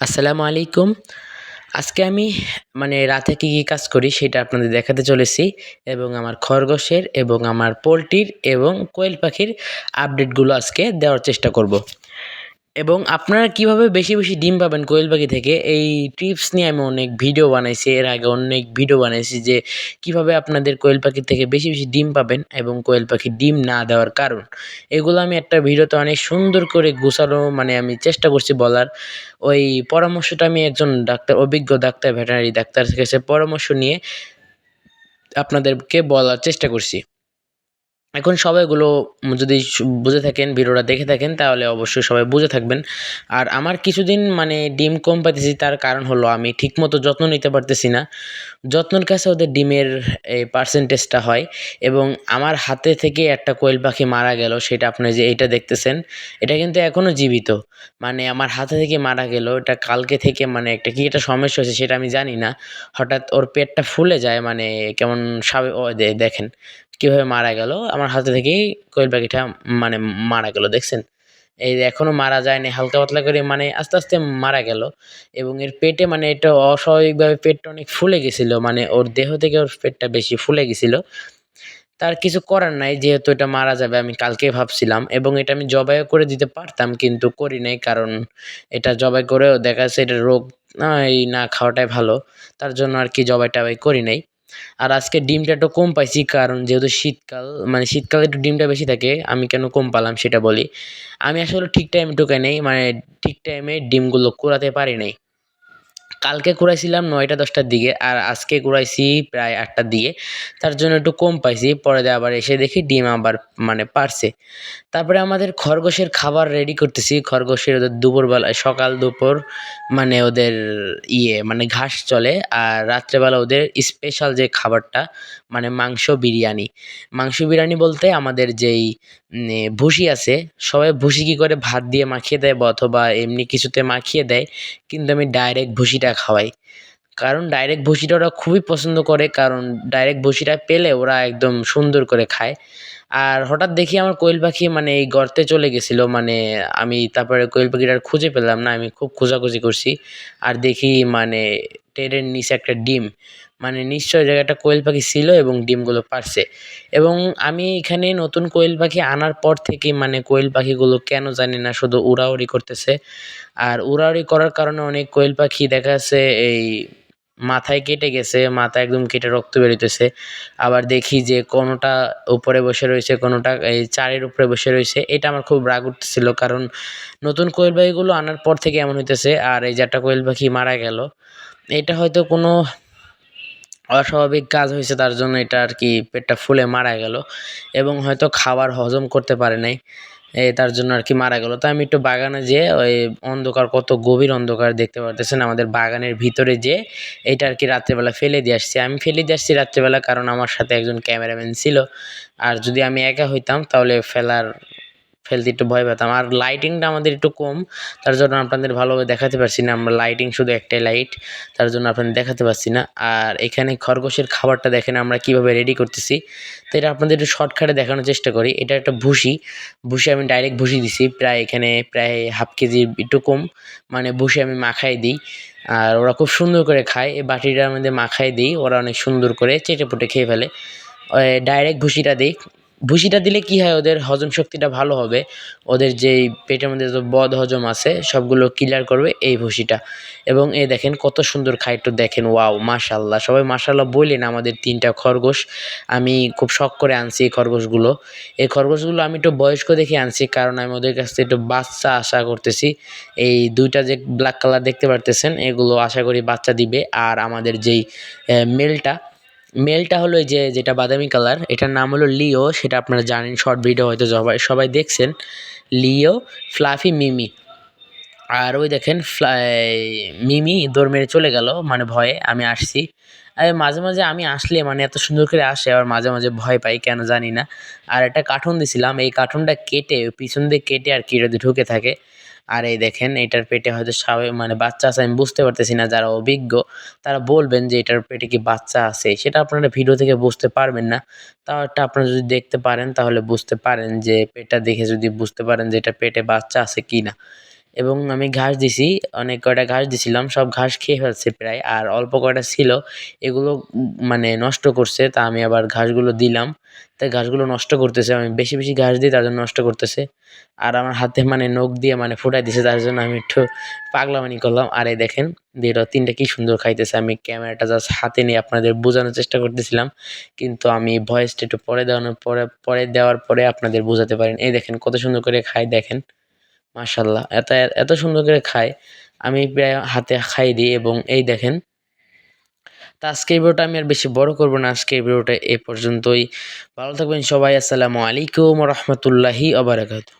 আসসালামু আলাইকুম। আজকে আমি মানে রাতে কী কী কাজ করি সেটা আপনাদের দেখাতে চলেছি এবং আমার খরগোশের এবং আমার পোলট্রির এবং কোয়েল পাখির আপডেটগুলো আজকে দেওয়ার চেষ্টা করব। এবং আপনারা কীভাবে বেশি বেশি ডিম পাবেন কোয়েল পাখি থেকে, এই টিপস নিয়ে আমি অনেক ভিডিও বানাইছি। এর আগে অনেক ভিডিও বানাইছি যে কীভাবে আপনাদের কোয়েল পাখির থেকে বেশি বেশি ডিম পাবেন এবং কোয়েল পাখি ডিম না দেওয়ার কারণ। এগুলো আমি একটা ভিডিওতে অনেক সুন্দর করে গুছানো মানে আমি চেষ্টা করছি বলার। ওই পরামর্শটা আমি একজন ডাক্তার, অভিজ্ঞ ডাক্তার, ভেটেনারি ডাক্তার কাছে পরামর্শ নিয়ে আপনাদেরকে বলার চেষ্টা করছি। এখন সবাইগুলো যদি বুঝে থাকেন, ভিডিওটা দেখে থাকেন, তাহলে অবশ্যই সবাই বুঝে থাকবেন। আর আমার কিছুদিন মানে ডিম কম পাইতেছি, তার কারণ হলো আমি ঠিকমতো যত্ন নিতে পারতেছি না। যত্নের কাছে ওদের ডিমের এই পার্সেন্টেজটা হয় এবং আমার হাতে থেকে একটা কোয়েল পাখি মারা গেল, সেটা আপনি যে এটা দেখতেছেন, এটা কিন্তু এখনও জীবিত। মানে আমার হাতে থেকে মারা গেল, এটা কালকে থেকে মানে একটা কি একটা সমস্যা হয়েছে সেটা আমি জানি না। হঠাৎ ওর পেটটা ফুলে যায় মানে কেমন স্বাভাবিক দেখেন কীভাবে মারা গেল? আমার হাতে থেকেই কোয়েল পাখিটা মানে মারা গেল, দেখছেন? এই এখনও মারা যায়নি, হালকা পাতলা করে মানে আস্তে আস্তে মারা গেল এবং এর পেটে মানে এটা অস্বাভাবিকভাবে পেটটা অনেক ফুলে গেছিল মানে ওর দেহ থেকে ওর পেটটা বেশি ফুলে গেছিল। তার কিছু করার নাই, যেহেতু এটা মারা যাবে আমি কালকে ভাবছিলাম এবং এটা আমি জবাইও করে দিতে পারতাম কিন্তু করি নাই কারণ এটা জবাই করেও দেখা যাচ্ছে এটা রোগ এই না খাওয়াটাই ভালো, তার জন্য আর কি জবাই টবাই করি নাই। আর আজকে ডিমটা একটু কম পাইছি কারণ যেহেতু শীতকাল মানে শীতকালে একটু ডিমটা বেশি থাকে, আমি কেন কম পালাম সেটা বলি। আমি আসলে ঠিক টাইমে ঢুকাই নেই মানে ঠিক টাইমে ডিমগুলো কুড়াতে পারি নাই। কালকে কুড়াইছিলাম নয়টা, দশটার দিকে আর আজকে কুড়াইছি প্রায় আটটার দিকে। তার জন্য একটু কম পাইছি, পরে আবার এসে দেখি ডিম আবার মানে পারছে। তারপরে আমাদের খরগোশের খাবার রেডি করতেছি। খরগোশের ওদের দুপুরবেলা, সকাল দুপুর মানে ওদের ইয়ে মানে ঘাস চলে আর রাত্রেবেলা ওদের স্পেশাল যে খাবারটা মানে মাংস বিরিয়ানি। মাংস বিরিয়ানি বলতে আমাদের যেই ভুসি আছে, সবাই ভুসি কী করে ভাত দিয়ে মাখিয়ে দেয় অথবা এমনি কিছুতে মাখিয়ে দেয়, কিন্তু আমি ডাইরেক্ট ভুসিটা খাওয়াই। কারণ ডাইরেক্ট ভুসিটা ওরা খুবই পছন্দ করে, কারণ ডাইরেক্ট ভুসিটা পেলে ওরা একদম সুন্দর করে খায়। আর হঠাৎ দেখি আমার কোয়েল পাখি মানে এই গর্তে চলে গেছিল মানে আমি তারপরে কোয়েল পাখিটা আর খুঁজে পেলাম না, আমি খুব খোঁজাখুঁজি করছি। আর দেখি মানে টেরের নিচে একটা ডিম মানে নিশ্চয় জায়গাটা কোয়েল পাখি ছিল এবং ডিমগুলো পারছে। এবং আমি এখানে নতুন কোয়েল পাখি আনার পর থেকে মানে কোয়েল পাখিগুলো কেন জানি না, শুধু উড়াউড়ি করতেছে। আর উড়াউড়ি করার কারণে অনেক কোয়েল পাখি দেখা যাচ্ছে এই মাথায় কেটে গেছে, মাথা একদম কেটে রক্ত বেরোতেছে আবার দেখি যে কোনোটা উপরে বসে রয়েছে, কোনোটা এই চারের উপরে বসে রয়েছে। এটা আমার খুব রাগ উঠতেছিল কারণ নতুন কোয়েল পাখিগুলো আনার পর থেকে এমন হইতেছে, আর এই যে একটা কোয়েল পাখি মারা গেল, এটা হয়তো কোনো অস্বাভাবিক কাজ হয়েছে, তার জন্য এটা আর কি পেটটা ফুলে মারা গেল এবং হয়তো খাবার হজম করতে পারে নাই। তার জন্য আর কি মারা গেল। তো আমি একটু বাগানে যেয়ে ওই অন্ধকার, কত গভীর অন্ধকার দেখতে পারতেছেন আমাদের বাগানের ভিতরে যে এটা আর কি রাত্রেবেলা ফেলে দিয়ে আসছি। আমি ফেলে দিয়ে আসছি রাত্রেবেলা কারণ আমার সাথে একজন ক্যামেরাম্যান ছিল। আর যদি আমি একা হইতাম তাহলে ফেলার ফেলতে একটু ভয় পেতাম। আর লাইটিংটা আমাদের একটু কম, তার জন্য আপনাদের ভালোভাবে দেখাতে পারছি না। আমরা লাইটিং শুধু একটাই লাইট তার জন্য আপনাদের দেখাতে পারছি না। আর এখানে খরগোশের খাবারটা দেখেন আমরা কীভাবে রেডি করতেছি। তো এটা আপনাদের একটু শর্টকাটে দেখানোর চেষ্টা করি। এটা একটা ভুসি। ভুসি আমি ডাইরেক্ট ভুসি দিছি। প্রায় এখানে প্রায় হাফ কেজি একটু কম। মানে ভুসি আমি মাখাই দিই। আর ওরা খুব সুন্দর করে খায়। এই বাটিটার মধ্যে মাখাই দিই। ওরা অনেক সুন্দর করে চেটে পুটে খেয়ে ফেলে। ডাইরেক্ট ভুসিটা দিই। ভুসিটা দিলে কি হয়, ওদের হজম শক্তিটা ভালো হবে, ওদের যেই পেটের মধ্যে যত বদ হজম আছে, সবগুলো ক্লিয়ার করবে এই ভুসিটা এবং এ দেখেন কত সুন্দর একটু দেখেন, ওয়াও মাশাল্লাহ সবাই মাশাল্লাহ বললেন আমাদের তিনটা খরগোশ। আমি খুব শখ করে আনছি এই খরগোশগুলো। এই খরগোশগুলো আমি একটু বয়স্ক দেখে আনছি, কারণ আমি ওদের কাছ থেকে একটু বাচ্চা আশা করতেছি। এই দুইটা যে ব্ল্যাক কালার দেখতে পারতেছেন, এগুলো আশা করি বাচ্চা দিবে। আর আমাদের যেই মেলটা মেলটা হলো যে, যেটা বাদামি কালার, এটার নাম হলো লিও, সেটা আপনারা জানেন, শর্ট ভিডিও হয়তো সবাই সবাই দেখছেন। লিও, ফ্লাফি মিমি। আর ওই দেখেন, ফ্লাই, মিমি দৌড় মেরে চলে গেল মানে ভয়ে আমি আসছি। মাঝে মাঝে আমি আসলে মানে এত সুন্দর করে আসে আর মাঝে মাঝে ভয় পাই, কেন জানি না। আর একটা কার্টুন দিছিলাম, এই কার্টুনটা কেটে, পিছন দিয়ে কেটে আর কি ঢুকে থাকে। আর এই দেখেন, এটার পেটে হয়তো স্বাভাবিক মানে বাচ্চা আছে, আমি বুঝতে পারতেছি না, যারা অভিজ্ঞ, তারা বলবেন যে এটার পেটে কি বাচ্চা আছে। সেটা আপনারা ভিডিও থেকে বুঝতে পারবেন না। তাও একটা আপনারা যদি দেখতে পারেন, তাহলে বুঝতে পারেন যে পেটটা দেখে যদি বুঝতে পারেন যে এটা পেটে বাচ্চা আছে কি না এবং আমি ঘাস দিছি, অনেক কয়টা ঘাস দিছিলাম, সব ঘাস খেয়ে ফেলছে প্রায়, আর অল্প কয়টা ছিল, এগুলো মানে নষ্ট করছে, তা আমি আবার ঘাসগুলো দিলাম তাই ঘাসগুলো নষ্ট করতেছে, আমি বেশি বেশি ঘাস দিই, তার জন্য নষ্ট করতেছে, আর আমার হাতে মানে নখ দিয়ে মানে ফুটাই দিছে, তার জন্য আমি একটু পাগলামানি করলাম, আর এই দেখেন দুটো তিনটা কি সুন্দর খাইতেছে, আমি ক্যামেরাটা জাস্ট হাতে নিয়ে আপনাদের বোঝানোর চেষ্টা করতেছিলাম, কিন্তু আমি ভয়েসটা একটু পরে দেওয়ানোর পরে পরে দেওয়ার পরে আপনাদের বোঝাতে পারেন, এই দেখেন, কত সুন্দর করে খায়, দেখেন মাশাল্লাহ এত এত সুন্দর করে খায়। আমি প্রায় হাতে খাই দিই এবং এই দেখেন, তো আজকের ভিডিওটা আমি আর বেশি বড় করব না আজকের ভিডিওটা এ পর্যন্তই। ভালো থাকবেন সবাই, আসসালামু আলাইকুম রহমতুল্লাহি আবরাকাতু